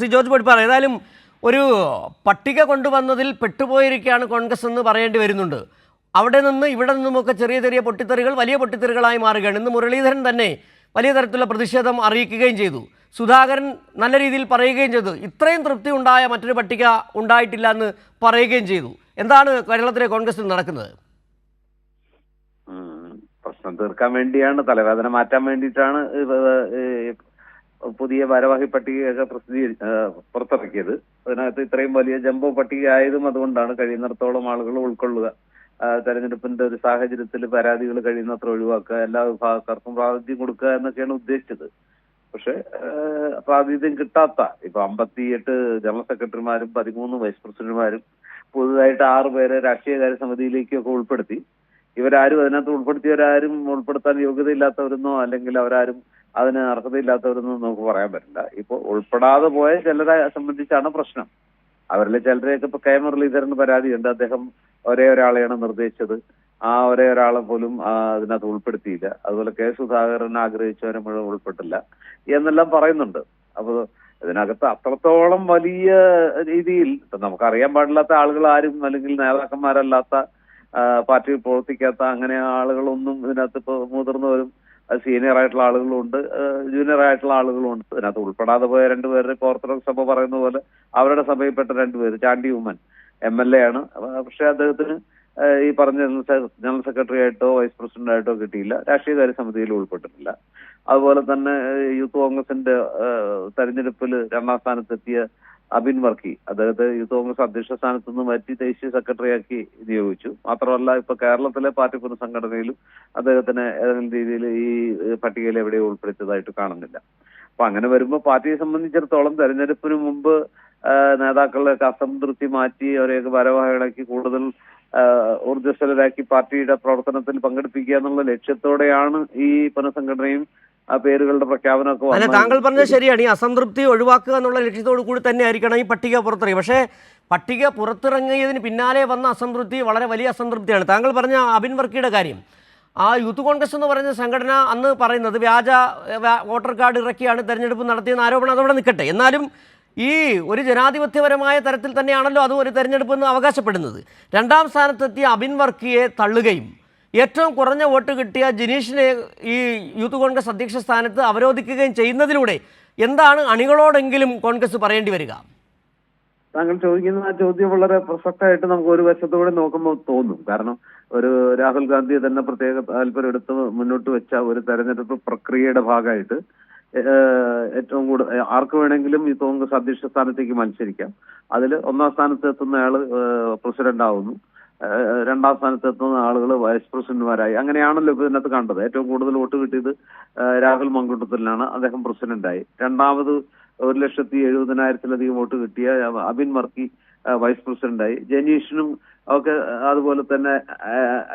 C George പഠിപ്പാർ ഏതായാലും ഒരു പട്ടിക കൊണ്ടുവന്നതിൽ പെട്ടുപോയിരിക്കുകയാണ് കോൺഗ്രസ് എന്ന് പറയേണ്ടി വരുന്നുണ്ട്. അവിടെ നിന്ന് ഇവിടെ നിന്നുമൊക്കെ ചെറിയ ചെറിയ പൊട്ടിത്തെറികൾ വലിയ പൊട്ടിത്തെറികളായി മാറുകയാണ്. ഇന്ന് മുരളീധരൻ തന്നെ വലിയ തരത്തിലുള്ള പ്രതിഷേധം അറിയിക്കുകയും ചെയ്തു. സുധാകരൻ നല്ല രീതിയിൽ പറയുകയും ചെയ്തു. ഇത്രയും തൃപ്തി ഉണ്ടായ മറ്റൊരു പട്ടിക ഉണ്ടായിട്ടില്ല എന്ന് പറയുകയും ചെയ്തു. എന്താണ് കേരളത്തിലെ കോൺഗ്രസിൽ നടക്കുന്നത്. പ്രശ്നം തീർക്കാൻ വേണ്ടിയാണ് തലവേദന മാറ്റാൻ വേണ്ടിയിട്ടാണ് പുതിയ ഭാരവാഹി പട്ടികയൊക്കെ പ്രസിദ്ധീ പുറത്തിറക്കിയത്. അതിനകത്ത് ഇത്രയും വലിയ ജംബോ പട്ടിക ആയതും അതുകൊണ്ടാണ് കഴിയുന്നിടത്തോളം ആളുകൾ ഉൾക്കൊള്ളുക. തെരഞ്ഞെടുപ്പിന്റെ ഒരു സാഹചര്യത്തിൽ പരാതികൾ കഴിയുന്നത്ര ഒഴിവാക്കുക എല്ലാ വിഭാഗക്കാർക്കും പ്രാതിനിധ്യം കൊടുക്കുക എന്നൊക്കെയാണ് ഉദ്ദേശിച്ചത്. പക്ഷേ പ്രാതിനിധ്യം കിട്ടാത്ത ഇപ്പൊ അമ്പത്തിയെട്ട് ജനറൽ സെക്രട്ടറിമാരും പതിമൂന്ന് വൈസ് പ്രസിഡന്റുമാരും പുതുതായിട്ട് ആറ് പേരെ രാഷ്ട്രീയകാര്യ സമിതിയിലേക്കൊക്കെ ഉൾപ്പെടുത്തി. ഇവരാരും അതിനകത്ത് ഉൾപ്പെടുത്തിയവരാരും ഉൾപ്പെടുത്താൻ യോഗ്യതയില്ലാത്തവരെന്നോ അല്ലെങ്കിൽ അവരാരും അതിന് അർഹതയില്ലാത്തവരൊന്നും നമുക്ക് പറയാൻ പറ്റില്ല. ഇപ്പൊ ഉൾപ്പെടാതെ പോയ ചിലരെ സംബന്ധിച്ചാണ് പ്രശ്നം. അവരിൽ ചിലരെയൊക്കെ ഇപ്പൊ കെ മുരളീധരന് പരാതിയുണ്ട്. അദ്ദേഹം ഒരേ ഒരാളെയാണ് നിർദ്ദേശിച്ചത്. ആ ഒരേ ഒരാളെ പോലും അതിനകത്ത് ഉൾപ്പെടുത്തിയില്ല. അതുപോലെ കെ സുധാകരൻ ആഗ്രഹിച്ചവരെ മുഴുവൻ ഉൾപ്പെട്ടില്ല എന്നെല്ലാം പറയുന്നുണ്ട്. അപ്പൊ ഇതിനകത്ത് അത്രത്തോളം വലിയ രീതിയിൽ നമുക്കറിയാൻ പാടില്ലാത്ത ആളുകൾ ആരും അല്ലെങ്കിൽ നേതാക്കന്മാരല്ലാത്ത പാർട്ടിയിൽ പ്രവർത്തിക്കാത്ത അങ്ങനെ ആളുകളൊന്നും ഇതിനകത്ത് ഇപ്പൊ മുതിർന്നവരും സീനിയർ ആയിട്ടുള്ള ആളുകളുണ്ട് ജൂനിയർ ആയിട്ടുള്ള ആളുകളുണ്ട്. അതിനകത്ത് ഉൾപ്പെടാതെ പോയ രണ്ടുപേരുടെ കോർപ്പറേറ്റ് സഭ പറയുന്ന പോലെ അവരുടെ സഭയിൽപ്പെട്ട രണ്ടുപേര് Chandy Oommen M L A ആണ്. പക്ഷെ അദ്ദേഹത്തിന് ഈ പറഞ്ഞ ജനറൽ സെക്രട്ടറി ആയിട്ടോ വൈസ് പ്രസിഡന്റ് ആയിട്ടോ കിട്ടിയില്ല. രാഷ്ട്രീയകാര്യ സമിതിയിൽ ഉൾപ്പെട്ടിട്ടില്ല. അതുപോലെ തന്നെ യൂത്ത് കോൺഗ്രസിന്റെ തെരഞ്ഞെടുപ്പിൽ രണ്ടാം സ്ഥാനത്തെത്തിയ അബിൻ വർക്കി. അദ്ദേഹത്തെ യൂത്ത് കോൺഗ്രസ് അധ്യക്ഷ സ്ഥാനത്ത് നിന്ന് മാറ്റി ദേശീയ സെക്രട്ടറിയാക്കി നിയോഗിച്ചു. മാത്രമല്ല ഇപ്പൊ കേരളത്തിലെ പാർട്ടി പുനഃസംഘടനയിലും അദ്ദേഹത്തിന് ഏതെങ്കിലും രീതിയിൽ ഈ പട്ടികയിൽ എവിടെയോ ഉൾപ്പെടുത്തിയതായിട്ട് കാണുന്നില്ല. അപ്പൊ അങ്ങനെ വരുമ്പോൾ പാർട്ടിയെ സംബന്ധിച്ചിടത്തോളം തെരഞ്ഞെടുപ്പിന് മുമ്പ് നേതാക്കളുടെ നേതാക്കളുടെയൊക്കെ അസംതൃപ്തി മാറ്റി അവരെയൊക്കെ ഭാരവാഹികളാക്കി കൂടുതൽ ഊർജസ്വലരാക്കി പാർട്ടിയുടെ പ്രവർത്തനത്തിൽ പങ്കെടുപ്പിക്കുക എന്നുള്ള ലക്ഷ്യത്തോടെയാണ് ഈ പുനഃസംഘടനയും ആ പേരുകളുടെ പ്രഖ്യാപനമൊക്കെ അല്ല താങ്കൾ പറഞ്ഞത് ശരിയാണ്. ഈ അസംതൃപ്തി ഒഴിവാക്കുക എന്നുള്ള ലക്ഷ്യത്തോടു കൂടി തന്നെ ആയിരിക്കണം ഈ പട്ടിക പുറത്തിറങ്ങി. പക്ഷേ പട്ടിക പുറത്തിറങ്ങിയതിന് പിന്നാലെ വന്ന അസംതൃപ്തി വളരെ വലിയ അസംതൃപ്തിയാണ്. താങ്കൾ പറഞ്ഞ അബിൻ വർക്കിയുടെ കാര്യം. ആ യൂത്ത് കോൺഗ്രസ് എന്ന് പറയുന്ന സംഘടന അന്ന് പറയുന്നത് വ്യാജ വോട്ടർ കാർഡ് ഇറക്കിയാണ് തെരഞ്ഞെടുപ്പ് നടത്തിയെന്ന ആരോപണം അതവിടെ നിൽക്കട്ടെ. എന്നാലും ഈ ഒരു ജനാധിപത്യപരമായ തരത്തിൽ തന്നെയാണല്ലോ അതും ഒരു തെരഞ്ഞെടുപ്പ് എന്ന് അവകാശപ്പെടുന്നത്. രണ്ടാം സ്ഥാനത്തെത്തിയ അബിൻ വർക്കിയെ തള്ളുകയും ഏറ്റവും കുറഞ്ഞ വോട്ട് കിട്ടിയ ജിനീഷിനെ ഈ യൂത്ത് കോൺഗ്രസ് അധ്യക്ഷ സ്ഥാനത്ത് അവരോധിക്കുകയും ചെയ്യുന്നതിലൂടെ എന്താണ് അണികളോടെങ്കിലും കോൺഗ്രസ് പറയേണ്ടി വരിക? താങ്കൾ ചോദിക്കുന്ന ആ ചോദ്യം വളരെ പ്രസക്തമായിട്ട് നമുക്ക് ഒരു വശത്തുകൂടെ നോക്കുമ്പോൾ തോന്നും. കാരണം ഒരു രാഹുൽ ഗാന്ധി തന്നെ പ്രത്യേക താല്പര്യം എടുത്ത് മുന്നോട്ട് വെച്ച ഒരു തെരഞ്ഞെടുപ്പ് പ്രക്രിയയുടെ ഭാഗമായിട്ട് ഏറ്റവും കൂടുതൽ ആർക്ക് വേണമെങ്കിലും ഈ കോൺഗ്രസ് അധ്യക്ഷ സ്ഥാനത്തേക്ക് മത്സരിക്കാം. അതിൽ ഒന്നാം സ്ഥാനത്ത് എത്തുന്ന ആൾ പ്രസിഡന്റ് ആവുന്നു രണ്ടാം സ്ഥാനത്ത് എത്തുന്ന ആളുകൾ വൈസ് പ്രസിഡന്റുമാരായി അങ്ങനെയാണല്ലോ ഇപ്പൊ ഇതിനകത്ത് കണ്ടത്. ഏറ്റവും കൂടുതൽ വോട്ട് കിട്ടിയത് രാഹുൽ മങ്കുട്ടത്തിലാണ്. അദ്ദേഹം പ്രസിഡന്റായി. രണ്ടാമത് ഒരു ലക്ഷത്തി എഴുപതിനായിരത്തിലധികം വോട്ട് കിട്ടിയ അബിൻ മർക്കി വൈസ് പ്രസിഡന്റായി ജനീഷിനും ഒക്കെ അതുപോലെ തന്നെ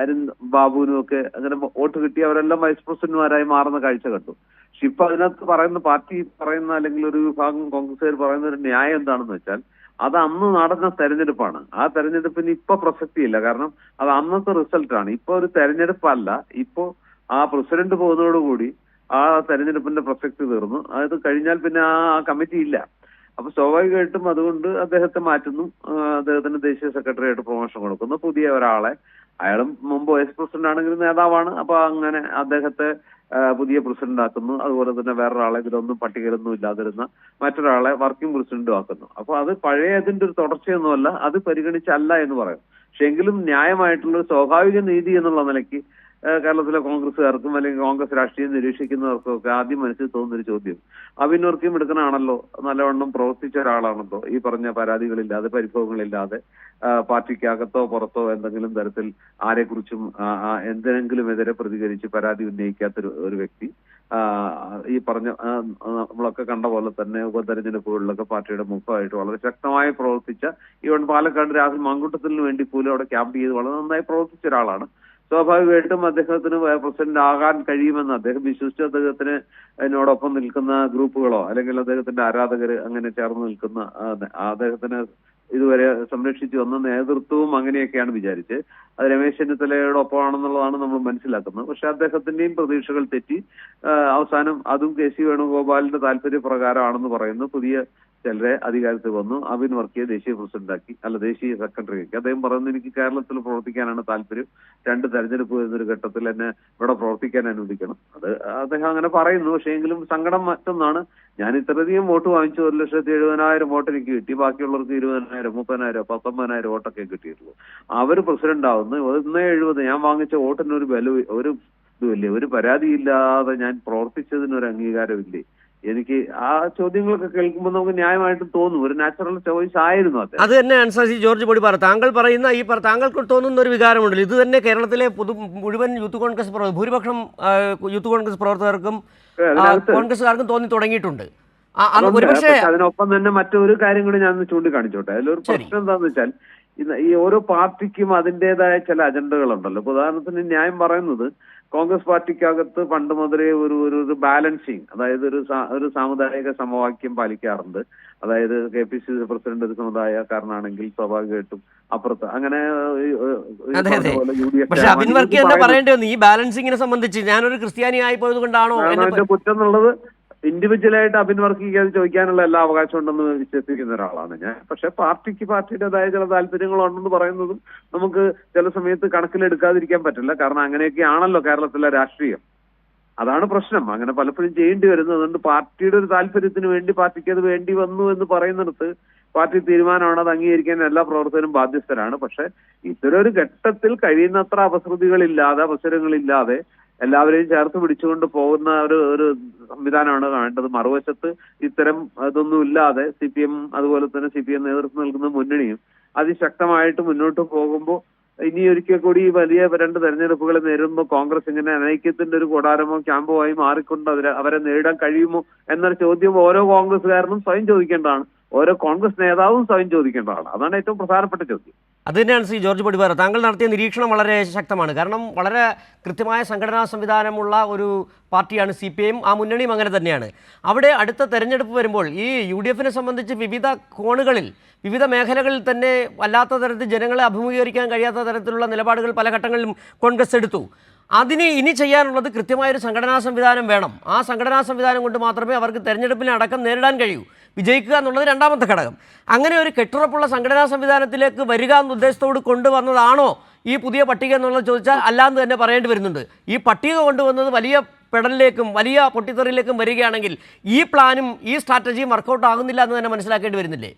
അരുൺ ബാബുവിനും ഒക്കെ അങ്ങനെ വോട്ട് കിട്ടിയവരെല്ലാം വൈസ് പ്രസിഡന്റുമാരായി മാറുന്ന കാഴ്ച കണ്ടു. പക്ഷെ ഇപ്പൊ അതിനകത്ത് പറയുന്ന പാർട്ടി പറയുന്ന അല്ലെങ്കിൽ ഒരു വിഭാഗം കോൺഗ്രസ്സുകാർ പറയുന്ന ഒരു ന്യായം എന്താണെന്ന് വെച്ചാൽ അത് അന്ന് നടന്ന തെരഞ്ഞെടുപ്പാണ്. ആ തെരഞ്ഞെടുപ്പിന് ഇപ്പൊ പ്രസക്തിയില്ല. കാരണം അത് അന്നത്തെ റിസൾട്ടാണ്. ഇപ്പൊ ഒരു തെരഞ്ഞെടുപ്പല്ല. ഇപ്പോ ആ പ്രസിഡന്റ് പോകുന്നതോടുകൂടി ആ തെരഞ്ഞെടുപ്പിന്റെ പ്രസക്തി തീർന്നു. അത് കഴിഞ്ഞാൽ പിന്നെ ആ കമ്മിറ്റി ഇല്ല. അപ്പൊ സ്വാഭാവികമായിട്ടും അതുകൊണ്ട് അദ്ദേഹത്തെ മാറ്റുന്നു. അദ്ദേഹത്തിന് ദേശീയ സെക്രട്ടറി ആയിട്ട് പ്രൊമോഷൻ കൊടുക്കുന്നു. പുതിയ ഒരാളെ അയാളും മുമ്പ് വൈസ് പ്രസിഡന്റ് ആണെങ്കിലും നേതാവാണ്. അപ്പൊ അങ്ങനെ അദ്ദേഹത്തെ പുതിയ പ്രസിഡന്റ് ആക്കുന്നു. അതുപോലെ തന്നെ വേറൊരാളെ ഇതിലൊന്നും പട്ടികയിലൊന്നും ഇല്ലാതിരുന്ന മറ്റൊരാളെ വർക്കിംഗ് പ്രസിഡന്റും ആക്കുന്നു. അപ്പൊ അത് പഴയ പഴയതിന്റെ ഒരു തുടർച്ചയൊന്നുമല്ല അത് പരിഗണിച്ചല്ല എന്ന് പറയും. പക്ഷെ എങ്കിലും ന്യായമായിട്ടുള്ള ഒരു സ്വാഭാവിക നീതി എന്നുള്ള നിലയ്ക്ക് കേരളത്തിലെ കോൺഗ്രസ്സുകാർക്കും അല്ലെങ്കിൽ കോൺഗ്രസ് രാഷ്ട്രീയം നിരീക്ഷിക്കുന്നവർക്കും ഒക്കെ ആദ്യം മനസ്സിൽ തോന്നുന്നൊരു ചോദ്യം. അഭിനവർക്കും എടുക്കണാണല്ലോ നല്ലവണ്ണം പ്രവർത്തിച്ച ഒരാളാണല്ലോ ഈ പറഞ്ഞ പരാതികളില്ലാതെ പരിഭവങ്ങളില്ലാതെ പാർട്ടിക്കകത്തോ പുറത്തോ എന്തെങ്കിലും തരത്തിൽ ആരെക്കുറിച്ചും എന്തിനെങ്കിലും എതിരെ പ്രതികരിച്ച് പരാതി ഉന്നയിക്കാത്തൊരു ഒരു വ്യക്തി ഈ പറഞ്ഞ നമ്മളൊക്കെ കണ്ട പോലെ തന്നെ ഉപതെരഞ്ഞെടുപ്പുകളിലൊക്കെ പാർട്ടിയുടെ മുഖമായിട്ട് വളരെ ശക്തമായി പ്രവർത്തിച്ച ഈവൻ പാലക്കാട് രാഹുൽ മങ്കുട്ടത്തിന് വേണ്ടി പോലും അവിടെ ക്യാമ്പ് ചെയ്ത് വളരെ നന്നായി പ്രവർത്തിച്ച ഒരാളാണ്. സ്വാഭാവികമായിട്ടും അദ്ദേഹത്തിന് പ്രസിഡന്റ് ആകാൻ കഴിയുമെന്ന് അദ്ദേഹം വിശ്വസിച്ചു. അദ്ദേഹത്തിന് അതിനോടൊപ്പം നിൽക്കുന്ന ഗ്രൂപ്പുകളോ അല്ലെങ്കിൽ അദ്ദേഹത്തിന്റെ ആരാധകർ അങ്ങനെ ചേർന്ന് നിൽക്കുന്ന അദ്ദേഹത്തിന് ഇതുവരെ സംരക്ഷിച്ചു വന്ന നേതൃത്വവും അങ്ങനെയൊക്കെയാണ് വിചാരിച്ച് അത് രമേശ് ചെന്നിത്തലയോടൊപ്പമാണെന്നുള്ളതാണ് നമ്മൾ മനസ്സിലാക്കുന്നത്. പക്ഷെ അദ്ദേഹത്തിന്റെയും പ്രതീക്ഷകൾ തെറ്റി. അവസാനം അതും കെ സി വേണുഗോപാലിന്റെ താല്പര്യപ്രകാരമാണെന്ന് പറയുന്നു. പുതിയ ചിലരെ അധികാരത്തിൽ വന്നു. അബിൻ വർക്കിയെ ദേശീയ പ്രസിഡന്റാക്കി അല്ല ദേശീയ സെക്രട്ടറി ആക്കി. അദ്ദേഹം പറയുന്നത് എനിക്ക് കേരളത്തിൽ പ്രവർത്തിക്കാനാണ് താല്പര്യം. രണ്ട് തെരഞ്ഞെടുപ്പ് വരുന്നൊരു ഘട്ടത്തിൽ എന്നെ ഇവിടെ പ്രവർത്തിക്കാൻ അനുവദിക്കണം. അത് അദ്ദേഹം അങ്ങനെ പറയുന്നു. പക്ഷേ എങ്കിലും സങ്കടം മറ്റൊന്നാണ്. ഞാൻ ഇത്രയധികം വോട്ട് വാങ്ങിച്ചു. ഒരു ലക്ഷത്തി എഴുപതിനായിരം വോട്ട് എനിക്ക് കിട്ടി. ബാക്കിയുള്ളവർക്ക് ഇരുപതിനായിരം മുപ്പതിനായിരം പത്തൊമ്പതിനായിരം വോട്ടൊക്കെ കിട്ടിയിട്ടുള്ളൂ. അവർ പ്രസിഡന്റ് ആവുന്നു. ഒന്നേ എഴുപത്. ഞാൻ വാങ്ങിച്ച വോട്ടിന് ഒരു വില ഒരു ഇതുമില്ലേ? ഒരു പരാതിയില്ലാതെ ഞാൻ പ്രവർത്തിച്ചതിനൊരു അംഗീകാരമില്ലേ? എനിക്ക് ആ ചോദ്യങ്ങളൊക്കെ കേൾക്കുമ്പോൾ നമുക്ക് ന്യായമായിട്ട് തോന്നും. ഒരു നാച്ചുറൽ ചോയ്സ് ആയിരുന്നു അത്. അത് തന്നെ അനുസരിച്ച് ജോർജ് പൊടിപ്പാറ താങ്കൾ പറയുന്ന ഈ പറ- താങ്കൾക്ക് തോന്നുന്ന ഒരു വികാരമുണ്ടല്ലോ. ഇത് തന്നെ കേരളത്തിലെ പൊതു മുഴുവൻ യൂത്ത് കോൺഗ്രസ് ഭൂരിപക്ഷം യൂത്ത് കോൺഗ്രസ് പ്രവർത്തകർക്കും കോൺഗ്രസ്സുകാർക്കും തോന്നി തുടങ്ങിയിട്ടുണ്ട്. അതിനൊപ്പം തന്നെ മറ്റൊരു കാര്യം കൂടി ഞാൻ ചൂണ്ടിക്കാണിച്ചോട്ടെ. അതിലൊരു പ്രശ്നം എന്താന്ന് വെച്ചാൽ ഈ ഓരോ പാർട്ടിക്കും അതിന്റേതായ ചില അജണ്ടകളുണ്ടല്ലോ. ഉദാഹരണത്തിന് ന്യായം പറയുന്നത് കോൺഗ്രസ് പാർട്ടിക്കകത്ത് പണ്ട് മുതലേ ഒരു ഒരു ഒരു ബാലൻസിങ് അതായത് ഒരു ഒരു സാമുദായിക സമവാക്യം പാലിക്കാറുണ്ട്. അതായത് K P C C president ഒരു സമുദായക്കാരനാണെങ്കിൽ സ്വാഭാവികമായിട്ടും അപ്പുറത്ത് അങ്ങനെ പക്ഷെ അബിൻ chairman വർക്കി എന്താ പറയേണ്ടി വന്നു. ഈ ബാലൻസിങ്ങിനെ സംബന്ധിച്ച് ഞാനൊരു ക്രിസ്ത്യാനി ആയി പോയത് കൊണ്ടാണോ കുറ്റം എന്നുള്ളത് ഇൻഡിവിജ്വലായിട്ട് ആയിട്ട് വർക്കിക്ക് ചോദിക്കാനുള്ള എല്ലാ അവകാശം ഉണ്ടെന്ന് വിശ്വസിക്കുന്ന ഒരാളാണ് ഞാൻ. പക്ഷെ പാർട്ടിക്ക് പാർട്ടിയുടേതായ ചില താല്പര്യങ്ങളുണ്ടെന്ന് പറയുന്നതും നമുക്ക് ചില സമയത്ത് കണക്കിലെടുക്കാതിരിക്കാൻ പറ്റില്ല. കാരണം അങ്ങനെയൊക്കെയാണല്ലോ കേരളത്തിലെ രാഷ്ട്രീയം. അതാണ് പ്രശ്നം. അങ്ങനെ പലപ്പോഴും ചെയ്യേണ്ടി വരുന്നത്. അതുകൊണ്ട് പാർട്ടിയുടെ ഒരു താല്പര്യത്തിന് വേണ്ടി പാർട്ടിക്ക് അത് വേണ്ടി വന്നു എന്ന് പറയുന്നിടത്ത് പാർട്ടി തീരുമാനമാണ് അത് അംഗീകരിക്കാൻ എല്ലാ പ്രവർത്തകരും ബാധ്യസ്ഥരാണ്. പക്ഷെ ഇത്തരം ഒരു ഘട്ടത്തിൽ കഴിയുന്നത്ര അപസൃതികളില്ലാതെ അവസരങ്ങളില്ലാതെ എല്ലാവരെയും ചേർത്ത് പിടിച്ചുകൊണ്ട് പോകുന്ന ഒരു ഒരു സംവിധാനമാണ് വേണ്ടത്. മറുവശത്ത് ഇത്തരം അതൊന്നും ഇല്ലാതെ സി പി എം അതുപോലെ തന്നെ സി പി എം നേതൃത്വം നൽകുന്ന മുന്നണിയും അതിശക്തമായിട്ട് മുന്നോട്ട് പോകുമ്പോൾ ഇനി ഒരിക്കൽ കൂടി ഈ വലിയ രണ്ട് തെരഞ്ഞെടുപ്പുകളെ നേരിടുമ്പോൾ കോൺഗ്രസ് ഇങ്ങനെ അനൈക്യത്തിന്റെ ഒരു കൂടാരമോ ക്യാമ്പോ ആയി മാറിക്കൊണ്ട് അവരെ അവരെ നേരിടാൻ കഴിയുമോ എന്നൊരു ചോദ്യം ഓരോ കോൺഗ്രസ്സുകാരനും സ്വയം ചോദിക്കേണ്ടതാണ്. ഓരോ കോൺഗ്രസ് നേതാവും സ്വയം ചോദിക്കേണ്ടതാണ്. അതാണ് ഏറ്റവും പ്രധാനപ്പെട്ട ചോദ്യം. അത് തന്നെയാണ് ശ്രീ ജോർജ് പടിവാറ താങ്കൾ നടത്തിയ നിരീക്ഷണം വളരെ ശക്തമാണ്. കാരണം വളരെ കൃത്യമായ സംഘടനാ സംവിധാനമുള്ള ഒരു പാർട്ടിയാണ് സി പി ഐയും ആ മുന്നണിയും അങ്ങനെ തന്നെയാണ്. അവിടെ അടുത്ത തെരഞ്ഞെടുപ്പ് വരുമ്പോൾ ഈ യു ഡി എഫിനെ സംബന്ധിച്ച് വിവിധ കോണുകളിൽ വിവിധ മേഖലകളിൽ തന്നെ വല്ലാത്ത തരത്തിൽ ജനങ്ങളെ അഭിമുഖീകരിക്കാൻ കഴിയാത്ത തരത്തിലുള്ള നിലപാടുകൾ പല ഘട്ടങ്ങളിലും കോൺഗ്രസ് എടുത്തു. അതിന് ഇനി ചെയ്യാനുള്ളത് കൃത്യമായൊരു സംഘടനാ സംവിധാനം വേണം. ആ സംഘടനാ സംവിധാനം കൊണ്ട് മാത്രമേ അവർക്ക് തെരഞ്ഞെടുപ്പിനെ അടക്കം നേരിടാൻ കഴിയൂ. വിജയിക്കുക എന്നുള്ളത് രണ്ടാമത്തെ ഘടകം. അങ്ങനെ ഒരു കെട്ടുറപ്പുള്ള സംഘടനാ സംവിധാനത്തിലേക്ക് വരിക എന്ന ഉദ്ദേശത്തോട് കൊണ്ടുവന്നതാണോ ഈ പുതിയ പട്ടിക എന്നുള്ളത് ചോദിച്ചാൽ അല്ലാന്ന് തന്നെ പറയേണ്ടി വരുന്നുണ്ട്. ഈ പട്ടിക കൊണ്ടുവന്നത് വലിയ പെടലിലേക്കും വലിയ പൊട്ടിത്തെറിയിലേക്കും വരികയാണെങ്കിൽ ഈ പ്ലാനും ഈ സ്ട്രാറ്റജിയും വർക്കൗട്ട് ആകുന്നില്ല എന്ന് തന്നെ മനസ്സിലാക്കേണ്ടി വരുന്നില്ലേ?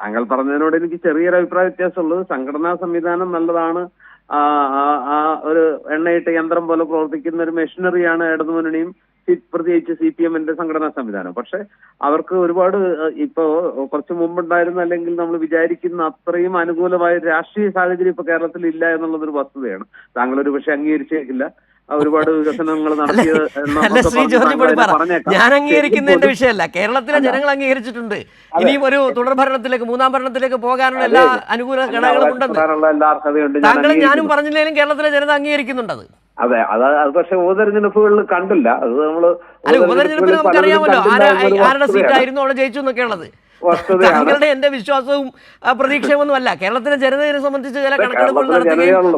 താങ്കൾ പറഞ്ഞതിനോട് എനിക്ക് ചെറിയൊരു അഭിപ്രായ വ്യത്യാസമുള്ളത് സംഘടനാ സംവിധാനം നല്ലതാണ്. ആ ആ- ഒരു എണ്ണയിട്ട യന്ത്രം പോലെ പ്രവർത്തിക്കുന്ന ഒരു മെഷീനറിയാണ് ഇടതു മുന്നണിയും പ്രത്യേകിച്ച് സി പി എമ്മിന്റെ സംഘടനാ സംവിധാനം. പക്ഷെ അവർക്ക് ഒരുപാട് ഇപ്പോ കുറച്ച് മുമ്പുണ്ടായിരുന്ന അല്ലെങ്കിൽ നമ്മൾ വിചാരിക്കുന്ന അത്രയും അനുകൂലമായ രാഷ്ട്രീയ സാഹചര്യം ഇപ്പൊ കേരളത്തിൽ ഇല്ല എന്നുള്ളതൊരു വസ്തുതയാണ്. താങ്കൾ ഒരു പക്ഷെ അംഗീകരിച്ചേക്കില്ല. ഒരുപാട് വികസനങ്ങൾ നടത്തിയത്. ഞാൻ അംഗീകരിക്കുന്നതിന്റെ വിഷയമല്ല. കേരളത്തിലെ ജനങ്ങൾ അംഗീകരിച്ചിട്ടുണ്ട്. ഇനിയും ഒരു തുടർ ഭരണത്തിലേക്ക് മൂന്നാം ഭരണത്തിലേക്ക് പോകാനുള്ള എല്ലാ അനുകൂല ഘടകങ്ങളും ഉണ്ടെന്ന്. താങ്കളും ഞാനും. പറഞ്ഞില്ലെങ്കിലും കേരളത്തിലെ ജനത അംഗീകരിക്കുന്നുണ്ട് അത്. അതെ അത് അത് പക്ഷെ ഉപതെരഞ്ഞെടുപ്പുകളിൽ കണ്ടില്ല. അത് അല്ല ഉപതെരഞ്ഞെടുപ്പിൽ നമുക്ക് അറിയാമല്ലോ കണ്ടില്ല ആരാ എന്നൊരു ആരുടെ. സീറ്റായിരുന്നു അവിടെ ജയിച്ചു എന്നൊക്കെ ഉള്ളത് വസ്തുതയാണ്. താങ്കളുടെ എന്റെ വിശ്വാസവും പ്രതീക്ഷയും പ്രതീക്ഷയൊന്നും അല്ല കേരളത്തിലെ ജനതയെ സംബന്ധിച്ച് ചില നടത്തുകയും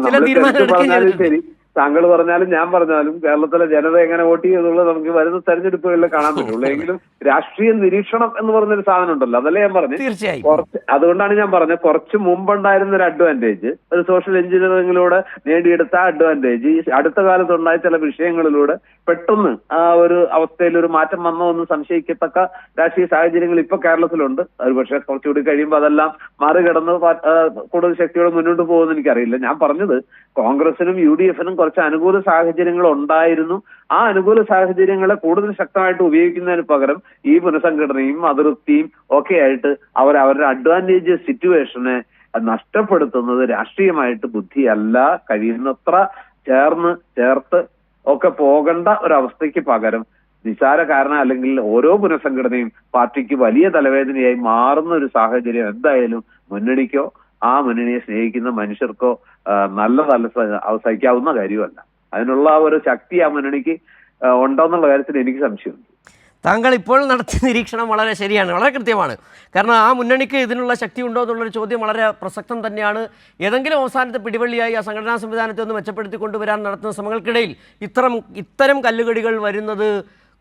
ചില താങ്കൾ പറഞ്ഞാലും ഞാൻ പറഞ്ഞാലും കേരളത്തിലെ ജനത എങ്ങനെ വോട്ട് ചെയ്യുന്നുള്ളത് നമുക്ക് വരുന്ന തെരഞ്ഞെടുപ്പുകളിൽ കാണാൻ പറ്റുള്ളൂ. എങ്കിലും രാഷ്ട്രീയ നിരീക്ഷണം എന്ന് പറഞ്ഞൊരു സാധനം ഉണ്ടല്ലോ. അതല്ലേ ഞാൻ പറഞ്ഞു? തീർച്ചയായും. കുറച്ച് അതുകൊണ്ടാണ് ഞാൻ പറഞ്ഞത്. കുറച്ച് മുമ്പുണ്ടായിരുന്ന ഒരു അഡ്വാന്റേജ് ഒരു സോഷ്യൽ എഞ്ചിനീയറിംഗിലൂടെ നേടിയെടുത്ത അഡ്വാന്റേജ് ഈ അടുത്ത കാലത്തുണ്ടായ ചില വിഷയങ്ങളിലൂടെ പെട്ടെന്ന് ആ ഒരു അവസ്ഥയിൽ ഒരു മാറ്റം വന്നോ എന്ന് സംശയിക്കത്തക്ക രാഷ്ട്രീയ സാഹചര്യങ്ങൾ ഇപ്പൊ കേരളത്തിലുണ്ട്. അത് ഒരുപക്ഷെ കുറച്ചുകൂടി കഴിയുമ്പോൾ അതെല്ലാം മറികടന്ന് കൂടുതൽ ശക്തിയോടെ മുന്നോട്ട് പോകുമെന്ന് എനിക്കറിയില്ല. ഞാൻ പറഞ്ഞത് കോൺഗ്രസിനും യു ഡി എഫിനും കുറച്ച് അനുകൂല സാഹചര്യങ്ങൾ ഉണ്ടായിരുന്നു. ആ അനുകൂല സാഹചര്യങ്ങളെ കൂടുതൽ ശക്തമായിട്ട് ഉപയോഗിക്കുന്നതിന് പകരം ഈ പുനഃസംഘടനയും അതൃപ്തിയും ഒക്കെ ആയിട്ട് അവർ അവരുടെ അഡ്വാന്റേജ് സിറ്റുവേഷനെ നഷ്ടപ്പെടുത്തുന്നത് രാഷ്ട്രീയമായിട്ട് ബുദ്ധിയല്ല. കഴിയുന്നത്ര ചേർന്ന് ചേർത്ത് ഒക്കെ പോകേണ്ട ഒരവസ്ഥയ്ക്ക് പകരം നിസാര കാരണം അല്ലെങ്കിൽ ഓരോ പുനഃസംഘടനയും പാർട്ടിക്ക് വലിയ തലവേദനയായി മാറുന്ന ഒരു സാഹചര്യം എന്തായാലും മുന്നണിക്കോ ആ മുന്നണിയെ സ്നേഹിക്കുന്ന മനുഷ്യർക്കോ നല്ല നല്ലതല്ല സഹിക്കാവുന്ന കാര്യമല്ല. അതിനുള്ള ഒരു ശക്തി ആ മുന്നണിക്ക് ഉണ്ടോ ഉണ്ടോന്നുള്ള കാര്യത്തിൽ എനിക്ക് സംശയമുണ്ട്. താങ്കൾ ഇപ്പോൾ നടത്തിയ നിരീക്ഷണം വളരെ ശരിയാണ് വളരെ കൃത്യമാണ്. കാരണം ആ മുന്നണിക്ക് ഇതിനുള്ള ശക്തി ഉണ്ടോ എന്നുള്ളൊരു ചോദ്യം വളരെ പ്രസക്തം തന്നെയാണ്. ഏതെങ്കിലും അവസാനത്തെ പിടിവള്ളിയായി ആ സംഘടനാ സംവിധാനത്തെ ഒന്ന് മെച്ചപ്പെടുത്തി കൊണ്ടുവരാൻ നടത്തുന്ന ശ്രമങ്ങൾക്കിടയിൽ ഇത്തരം ഇത്തരം കല്ലുകടികൾ വരുന്നത്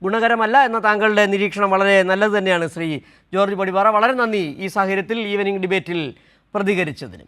ഗുണകരമല്ല എന്ന താങ്കളുടെ നിരീക്ഷണം വളരെ നല്ലത് തന്നെയാണ് ശ്രീ ജോർജ് പടിപാറ വളരെ നന്ദി ഈ സാഹചര്യത്തിൽ ഈവനിങ് ഡിബേറ്റിൽ പ്രതികരിച്ചതിന്.